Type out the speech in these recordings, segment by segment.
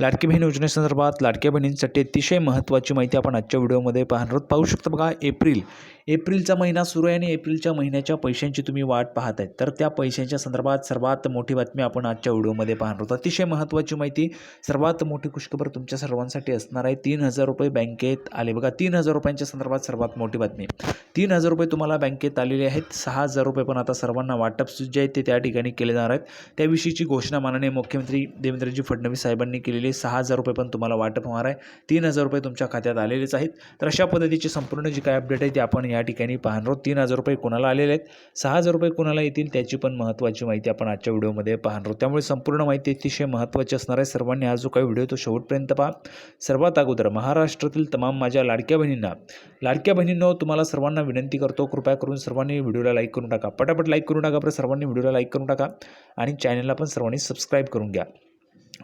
लाडकी बहीण योजनेसंदर्भात लाडक्या बहिणींसाठी अतिशय महत्त्वाची माहिती आपण आजच्या व्हिडिओमध्ये पाहणार आहोत. पाहू शकता बघा एप्रिल. एप्रिलचा महिना सुरू आहे आणि एप्रिलच्या महिन्याच्या पैशांची तुम्ही वाट पाहत आहेत तर त्या पैशांच्या संदर्भात सर्वात मोठी बातमी आपण आजच्या व्हिडिओमध्ये पाहणार आहोत. अतिशय महत्त्वाची माहिती सर्वात मोठी खुशखबर तुमच्या सर्वांसाठी असणार आहे. तीन हजार रुपये बँकेत आले. बघा तीन हजार रुपयांच्या संदर्भात सर्वात मोठी बातमी. तीन हजार रुपये तुम्हाला बँकेत आलेले आहेत. सहा हजार रुपये पण आता सर्वांना वाटप जे आहेत ते त्या ठिकाणी केले जाणार आहेत. त्याविषयीची घोषणा माननीय मुख्यमंत्री देवेंद्रजी फडणवीस साहेबांनी केलेली सहा हजार रुपये पण तुम्हाला वाटप होणार आहे. तीन हजार रुपये तुमच्या खात्यात आलेलेच आहेत. तर अशा पद्धतीची संपूर्ण जी काय अपडेट आहे ती आपण या ठिकाणी पाहणार आहोत. तीन हजार रुपये कोणाला आलेले आहेत? सहा हजार रुपये कोणाला येतील त्याची पण महत्त्वाची माहिती आपण आजच्या व्हिडिओमध्ये पाहणार आहोत. त्यामुळे संपूर्ण माहिती अतिशय महत्त्वाची असणार आहे. सर्वांनी हा जो काही व्हिडिओ तो शेवटपर्यंत पहा. सर्वात अगोदर महाराष्ट्रातील तमाम माझ्या लाडक्या बहिणींना लाडक्या बहिणींनो तुम्हाला सर्वांना विनंती करतो. कृपया करून सर्वांनी व्हिडिओला लाईक करून टाका. पटापट लाईक करून टाका. बरं सर्वांनी व्हिडिओला लाईक करून टाका. आणि चॅनलला पण सर्वांनी सबस्क्राईब करून घ्या.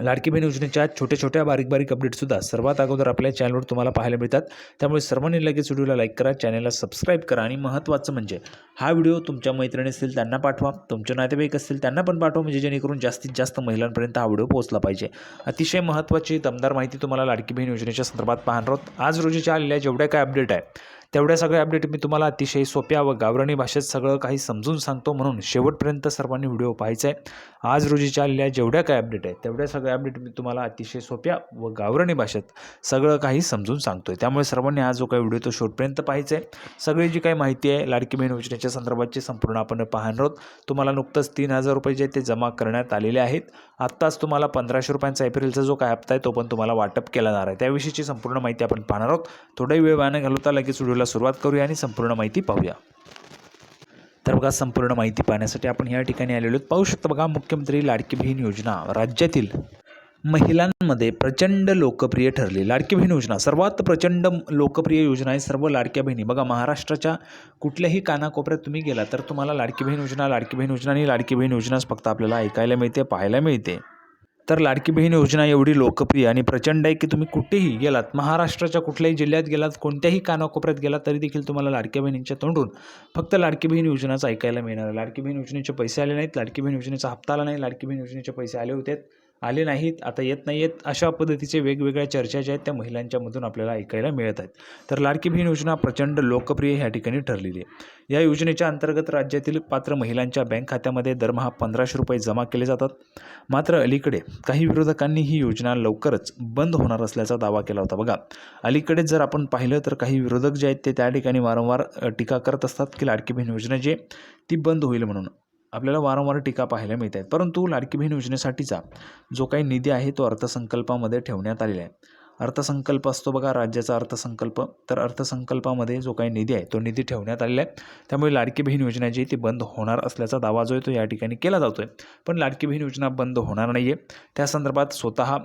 लाडकी बहीण योजनेच्या छोट्या छोट्या बारीक बारीक अपडेटसुद्धा सर्वात अगोदर आपल्या चॅनलवर तुम्हाला पाहायला मिळतात. त्यामुळे सर्वांनी लगेच व्हिडिओला लाईक करा चॅनलला सबस्क्राईब करा आणि महत्त्वाचं म्हणजे हा व्हिडिओ तुमच्या मैत्रिणी असतील त्यांना पाठवा तुमचे नातेवाईक असतील त्यांना पण पाठवा म्हणजे जेणेकरून जास्तीत जास्त महिलांपर्यंत हा व्हिडिओ पोहोचला पाहिजे. अतिशय महत्त्वाची दमदार माहिती तुम्हाला लाडकी बहीण योजनेच्या संदर्भात पाहणार आहोत. आज रोजीच्या आलेल्या जेवढ्या काय अपडेट आहे तेवढ्या सगळ्या अपडेट मी तुम्हाला अतिशय सोप्या व गावराणी भाषेत सगळं काही समजून सांगतो म्हणून शेवटपर्यंत सर्वांनी व्हिडिओ पाहायचा आहे आज रोजीच्या आलेल्या जेवढ्या काय अपडेट आहेत तेवढ्या सगळ्या अपडेट मी तुम्हाला अतिशय सोप्या व गावराणी भाषेत सगळं काही समजून सांगतो आहे त्यामुळे सर्वांनी आज जो काही व्हिडिओ तो शेवटपर्यंत पाहायचा आहे सगळी जी काही माहिती आहे लाडकी बहीण योजनेच्या संदर्भातची संपूर्ण आपण पाहणार आहोत. तुम्हाला नुकतंच तीन हजार रुपये जे ते जमा करण्यात आलेले आहेत. आत्ताच तुम्हाला पंधराशे रुपयांचा एप्रिलचा जो काय हप्ता आहे तो पण तुम्हाला वाटप केला जाणार आहे. त्याविषयीची संपूर्ण माहिती आपण पाहणार आहोत. थोडाही वेळ वाया घालवता लगेच व्हिडिओला सुरुवात करूया आणि संपूर्ण माहिती पाहूया. तर बघा संपूर्ण माहिती पाहण्यासाठी आपण या ठिकाणी आलेलो आहोत. पाहू शकता बघा मुख्यमंत्री लाडकी बहीण योजना राज्यातील महिलांमध्ये प्रचंड लोकप्रिय ठरली. लाडकी बहीण योजना सर्वात प्रचंड लोकप्रिय योजना आहे सर्व लाडक्या बहिणी. बघा महाराष्ट्राच्या कुठल्याही कानाकोपऱ्यात तुम्ही गेला तर तुम्हाला लाडकी बहीण योजना लाडकी बहीण योजना आणि लाडकी बहीण योजनाच फक्त आपल्याला ऐकायला मिळते पाहायला मिळते. तर लाडकी बहीण योजना एवढी लोकप्रिय आणि प्रचंड आहे की तुम्ही कुठेही गेलात महाराष्ट्राच्या कुठल्याही जिल्ह्यात गेलात कोणत्याही कानाकोपऱ्यात गेलात तरी देखील तुम्हाला लाडक्या बहिणींच्या तोंडून फक्त लाडकी बहीण योजनाच ऐकायला मिळणार आहे. लाडकी बहीण योजनेचे पैसे आले नाहीत लाडकी बहीण योजनेचा हप्ता आला नाही लाडकी बहीण योजनेचे पैसे आले होते. आले नाहीत आता येत नाही आहेत अशा पद्धतीचे वेगवेगळ्या चर्चा ज्या आहेत त्या महिलांच्यामधून आपल्याला ऐकायला मिळत आहेत. तर लाडकी बहीण योजना प्रचंड लोकप्रिय ह्या ठिकाणी ठरलेली आहे. या योजनेच्या अंतर्गत राज्यातील पात्र महिलांच्या बँक खात्यामध्ये दरमहा पंधराशे रुपये जमा केले जातात. मात्र अलीकडे काही विरोधकांनी ही योजना लवकरच बंद होणार असल्याचा दावा केला होता. बघा अलीकडेच जर आपण पाहिलं तर काही विरोधक जे आहेत ते त्या ठिकाणी वारंवार टीका करत असतात की लाडकी बहीण योजना जी आहे ती बंद होईल म्हणून. आपल्याला वारंवार टीका पाहायला मिळत आहेत परंतु लाडकी बहीण योजनेसाठीचा जो काही निधी आहे तो अर्थसंकल्पामध्ये ठेवण्यात आलेला आहे. अर्थसंकल्प असतो बघा राज्याचा अर्थसंकल्प. तर अर्थसंकल्पामध्ये जो काही निधी आहे तो निधी ठेवण्यात आलेला आहे. त्यामुळे लाडकी बहीण योजना जी ती बंद होणार असल्याचा दावा जो आहे तो या ठिकाणी केला जातो आहे पण लाडकी बहीण योजना बंद होणार नाही आहे त्या संदर्भात स्वतः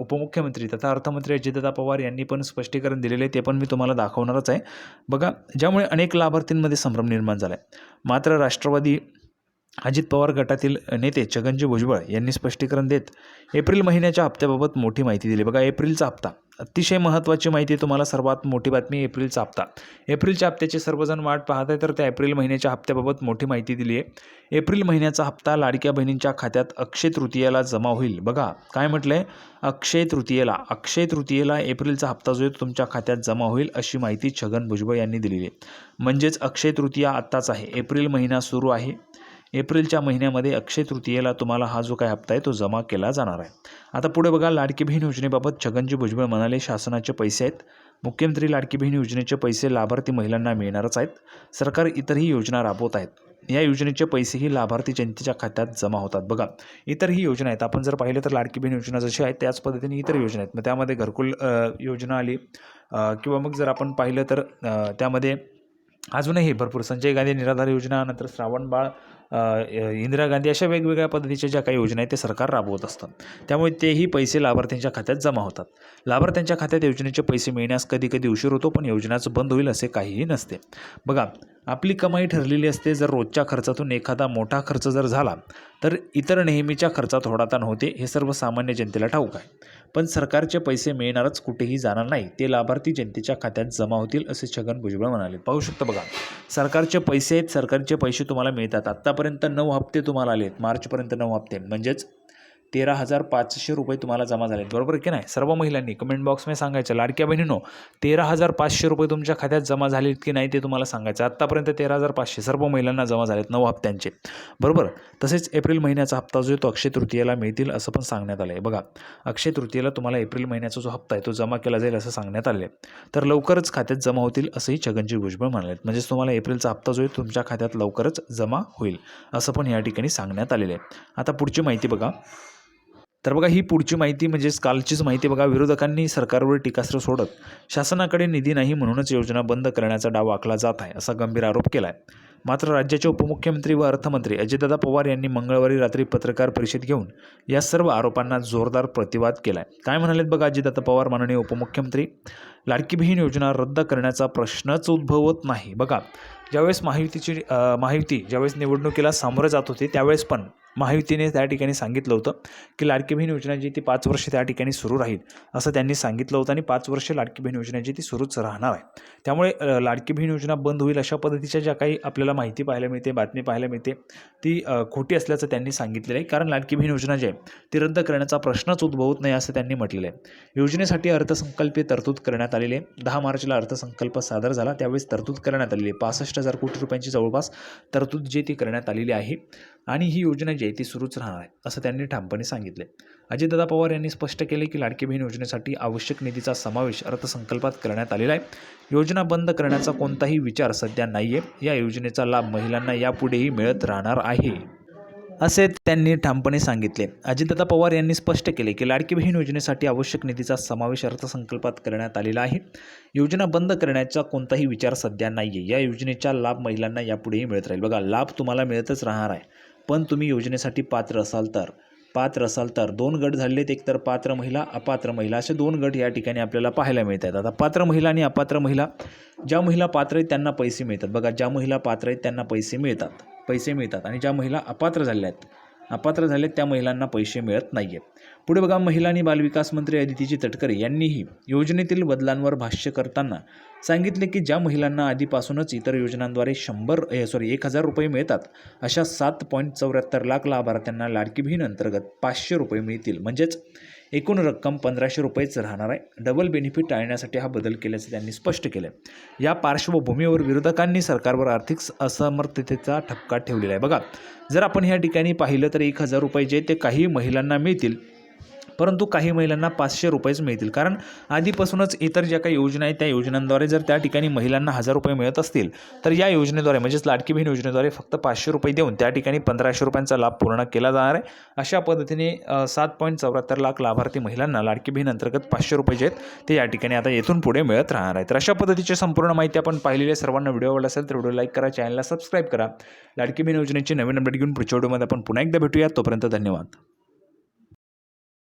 उपमुख्यमंत्री तथा अर्थमंत्री अजितदादा पवार यांनी पण स्पष्टीकरण दिलेले आहे. ते पण मी तुम्हाला दाखवणारच आहे. बघा ज्यामुळे अनेक लाभार्थींमध्ये संभ्रम निर्माण झाला आहे मात्र राष्ट्रवादी अजित पवार गटातील नेते छगनजी भुजबळ यांनी स्पष्टीकरण देत एप्रिल महिन्याच्या हप्त्याबाबत मोठी माहिती दिली. बघा एप्रिलचा हप्ता. अतिशय महत्त्वाची माहिती तुम्हाला. सर्वात मोठी बातमी एप्रिलचा हप्ता. एप्रिलच्या हप्त्याचे सर्वजण वाट पाहत आहे तर त्या एप्रिल महिन्याच्या हप्त्याबाबत मोठी माहिती दिली आहे. एप्रिल महिन्याचा हप्ता लाडक्या बहिणींच्या खात्यात अक्षय तृतीयेला जमा होईल. बघा काय म्हटलं आहे अक्षय तृतीयेला अक्षय तृतीयेला एप्रिलचा हप्ता जो आहे तुमच्या खात्यात जमा होईल अशी माहिती छगन भुजबळ यांनी दिलेली आहे. म्हणजेच अक्षय तृतीया आत्ताच आहे. एप्रिल महिना सुरू आहे. एप्रिलच्या महिन्यामध्ये अक्षय तृतीयेला तुम्हाला हा जो काय हप्ता आहे तो जमा केला जाणार आहे. आता पुढे बघा लाडकी बहीण योजनेबाबत छगनजी भुजबळ म्हणाले शासनाचे पैसे आहेत. मुख्यमंत्री लाडकी बहीण योजनेचे पैसे लाभार्थी महिलांना मिळणारच आहेत. सरकार इतरही योजना राबवत आहेत. या योजनेचे पैसेही लाभार्थी जनतेच्या खात्यात जमा होतात. बघा इतरही योजना आहेत. आपण जर पाहिलं तर लाडकी बहीण योजना जशी आहे त्याच पद्धतीने इतर योजना आहेत. मग त्यामध्ये घरकुल योजना आली. किंवा मग जर आपण पाहिलं तर त्यामध्ये अजूनही भरपूर. संजय गांधी निराधार योजना नंतर श्रावणबाळ इंदिरा गांधी अशा वेगवेगळ्या पद्धतीच्या ज्या काही योजना आहेत ते सरकार राबवत असतं. त्यामुळे तेही पैसे लाभार्थ्यांच्या खात्यात जमा होतात. लाभार्थ्यांच्या खात्यात योजनेचे पैसे मिळण्यास कधी कधी उशीर होतो पण योजनाच बंद होईल असे काहीही नसते. बघा आपली कमाई ठरलेली असते जर रोजच्या खर्चातून एखादा मोठा खर्च जर झाला तर इतर नेहमीच्या खर्चात होडाताण होते हे सर्वसामान्य जनतेला ठाऊक आहे. पण सरकारचे पैसे मिळणारच कुठेही जाणार नाही. ते लाभार्थी जनतेच्या खात्यात जमा होतील असे छगन भुजबळ म्हणाले. पाहू शकता बघा. सरकारचे पैसे आहेत सरकारचे पैसे तुम्हाला मिळतात. आत्तापर्यंत नऊ हप्ते तुम्हाला आलेत. मार्चपर्यंत नऊ हप्ते. म्हणजेच तेरा हजार पाचशे रुपये तुम्हाला जमा झालेत बरोबर की नाही? सर्व महिलांनी कमेंट बॉक्समध्ये सांगायचं. लाडक्या बहिणीनो तेरा हजार पाचशे रुपये तुमच्या खात्यात जमा झालेत की नाही ते तुम्हाला सांगायचं. आत्तापर्यंत तेरा हजार पाचशे सर्व महिलांना जमा झालेत नऊ हप्त्यांचे. बरोबर? तसेच एप्रिल महिन्याचा हप्ता जो आहे तो अक्षय तृतीयेला मिळतील असं पण सांगण्यात आलं आहे बघा अक्षय तृतीयेला तुम्हाला एप्रिल महिन्याचा जो हप्ता आहे तो जमा केला जाईल असं सांगण्यात आले तर लवकरच खात्यात जमा होतील असंही छगनजी भुजबळ म्हणाले म्हणजेच तुम्हाला एप्रिलचा हप्ता जो आहे तुमच्या खात्यात लवकरच जमा होईल असं पण या ठिकाणी सांगण्यात आलेलं आहे. आता पुढची माहिती बघा. तर बघा ही पुढची माहिती म्हणजेच कालचीच माहिती बघा विरोधकांनी सरकारवर टीकास्त्र सोडत शासनाकडे निधी नाही म्हणूनच योजना बंद करण्याचा डाव आखला जात आहे असा गंभीर आरोप केला आहे मात्र राज्याचे उपमुख्यमंत्री व अर्थमंत्री अजितदादा पवार यांनी मंगळवारी रात्री पत्रकार परिषद घेऊन या सर्व आरोपांना जोरदार प्रतिवाद केला आहे काय म्हणालेत बघा अजितदादा पवार माननीय उपमुख्यमंत्री? लाडकी बहीण योजना रद्द करण्याचा प्रश्नच उद्भवत नाही. बघा ज्यावेळेस महायुतीची महायुती ज्यावेळेस निवडणुकीला सामोरं जात होते त्यावेळेस पण महायुतीने त्या ठिकाणी सांगितलं होतं की लाडकी बहीण योजना जी ती पाच वर्ष त्या ठिकाणी सुरू राहील असं त्यांनी सांगितलं होतं आणि पाच वर्ष लाडकी बहीण योजना जी ती सुरूच राहणार आहे. त्यामुळे लाडकी बहीण योजना बंद होईल अशा पद्धतीच्या ज्या काही आपल्याला माहिती पाहायला मिळते बातमी पाहायला मिळते ती खोटी असल्याचं त्यांनी सांगितलेलं आहे. कारण लाडकी बहीण योजना जी आहे ती रद्द करण्याचा प्रश्नच उद्भवत नाही असं त्यांनी म्हटलेलं आहे. योजनेसाठी अर्थसंकल्पीय तरतूद करण्यात आलेले दहा मार्चला अर्थसंकल्प सादर झाला. त्यावेळेस तरतूद करण्यात आलेली आहे. पासष्ट हजार कोटी रुपयांची जवळपास तरतूद जी ती करण्यात आलेली आहे. आणि ही योजना जी आहे ती सुरूच राहणार आहे असं त्यांनी ठामपणे सांगितले अजितदादा पवार यांनी स्पष्ट केले की लाडकी बहीण योजनेसाठी आवश्यक निधीचा समावेश अर्थसंकल्पात करण्यात आलेला आहे. योजना बंद करण्याचा कोणताही विचार सध्या नाही आहे या योजनेचा लाभ महिलांना यापुढेही मिळत राहणार आहे. असे त्यांनी ठामपणे सांगितले. अजितदादा पवार यांनी स्पष्ट केले की लाडकी बहीण योजनेसाठी आवश्यक निधीचा समावेश अर्थसंकल्पात करण्यात आलेला आहे. योजना बंद करण्याचा कोणताही विचार सध्या नाही आहे या योजनेचा लाभ महिलांना यापुढेही मिळत राहील. बघा लाभ तुम्हाला मिळतच राहणार आहे. पण तुम्ही योजनेसाठी पात्र असाल तर? पात्र असाल तर? दोन गट झालेत एक तर पात्र महिला अपात्र महिला असे दोन गट या ठिकाणी आपल्याला पाहायला मिळत आहेत. आता पात्र महिला आणि अपात्र महिला ज्या महिला पात्र आहेत त्यांना पैसे मिळतात. बघा ज्या महिला पात्र आहेत त्यांना पैसे मिळतात. पैसे मिळतात आणि ज्या महिला अपात्र झाल्या आहेत अपात्र झालेत त्या महिलांना पैसे मिळत नाही आहेत पुढे बघा महिला आणि बालविकास मंत्री अदितीजी तटकरे यांनीही योजनेतील बदलांवर भाष्य करताना सांगितले की ज्या महिलांना आधीपासूनच इतर योजनांद्वारे शंभर सॉरी एक हजार रुपये मिळतात अशा सात पॉईंट चौऱ्याहत्तर लाख लाभार्थ्यांना लाडकी बहीण अंतर्गत पाचशे रुपये मिळतील. म्हणजेच एकूण रक्कम पंधराशे रुपयेच राहणार आहे. डबल बेनिफिट टाळण्यासाठी हा बदल केल्याचं त्यांनी स्पष्ट केले या पार्श्वभूमीवर विरोधकांनी सरकारवर आर्थिक असमर्थतेचा ठपका ठेवलेला आहे. बघा जर आपण ह्या ठिकाणी पाहिलं तर एक हजार रुपये जे ते काही महिलांना मिळतील परंतु काही महिलांना पाचशे रुपयेच मिळतील. कारण आधीपासूनच इतर ज्या काही योजना आहेत त्या योजनांद्वारे जर त्या ठिकाणी महिलांना हजार रुपये मिळत असतील तर या योजनेद्वारे म्हणजेच लाडकी बहीण योजनेद्वारे फक्त पाचशे रुपये देऊन त्या ठिकाणी पंधराशे रुपयांचा लाभ पूर्ण केला जाणार आहे. अशा पद्धतीने सात पॉईंट चौऱ्याहत्तर लाख लाभार्थी महिलांना लाडकी बहीण अंतर्गत पाचशे रुपये जे आहेत ते या ठिकाणी आता येथून पुढे मिळत राहणार आहे तर अशा पद्धतीची संपूर्ण माहिती आपण पाहिलेली आहे. सर्वांना व्हिडिओ आवडला असेल तर व्हिडिओ लाईक करा चॅनलला सबस्क्राईब करा. लाडकी बहीण योजनेची नवीन अपडेट घेऊन पुढच्या व्हिडिओमध्ये आपण पुन्हा एकदा भेटूया. तोपर्यंत धन्यवाद.